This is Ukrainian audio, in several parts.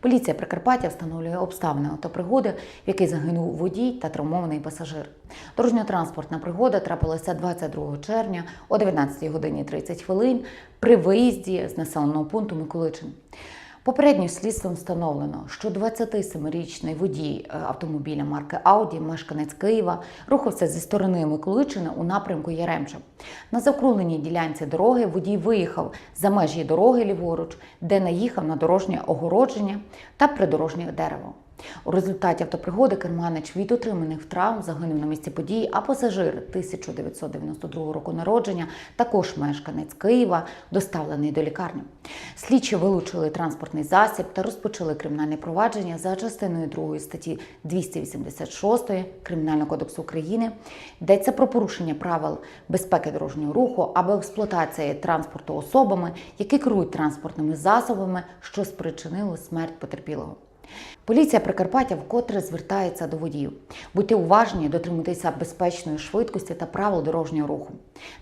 Поліція Прикарпаття встановлює обставини автопригоди, в якій загинув водій та травмований пасажир. Дорожньо-транспортна пригода трапилася 22 червня о 19 годині 30 хвилин при виїзді з населеного пункту Миколичин. Попередньо слідством встановлено, що 27-річний водій е, автомобіля марки Ауді, мешканець Києва, рухався зі сторони Миколичини у напрямку Яремча. На закругленій ділянці дороги водій виїхав за межі дороги ліворуч, де наїхав на дорожнє огородження та придорожнє дерево. У результаті автопригоди керманич від отриманих травм загинув на місці події, а пасажир 1992 року народження, також мешканець Києва, доставлений до лікарні. Слідчі вилучили транспортний засіб та розпочали кримінальне провадження за частиною 2 статті 286 Кримінального кодексу України. Йдеться про порушення правил безпеки дорожнього руху або експлуатації транспорту особами, які керують транспортними засобами, що спричинило смерть потерпілого. Поліція Прикарпаття вкотре звертається до водіїв. Будьте уважні, дотримуйтеся безпечної швидкості та правил дорожнього руху.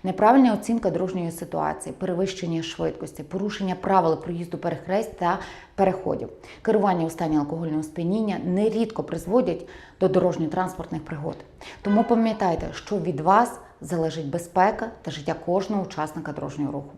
Неправильна оцінка дорожньої ситуації, перевищення швидкості, порушення правил проїзду перехрест та переходів, керування у стані алкогольного сп'яніння нерідко призводять до дорожньо-транспортних пригод. Тому пам'ятайте, що від вас залежить безпека та життя кожного учасника дорожнього руху.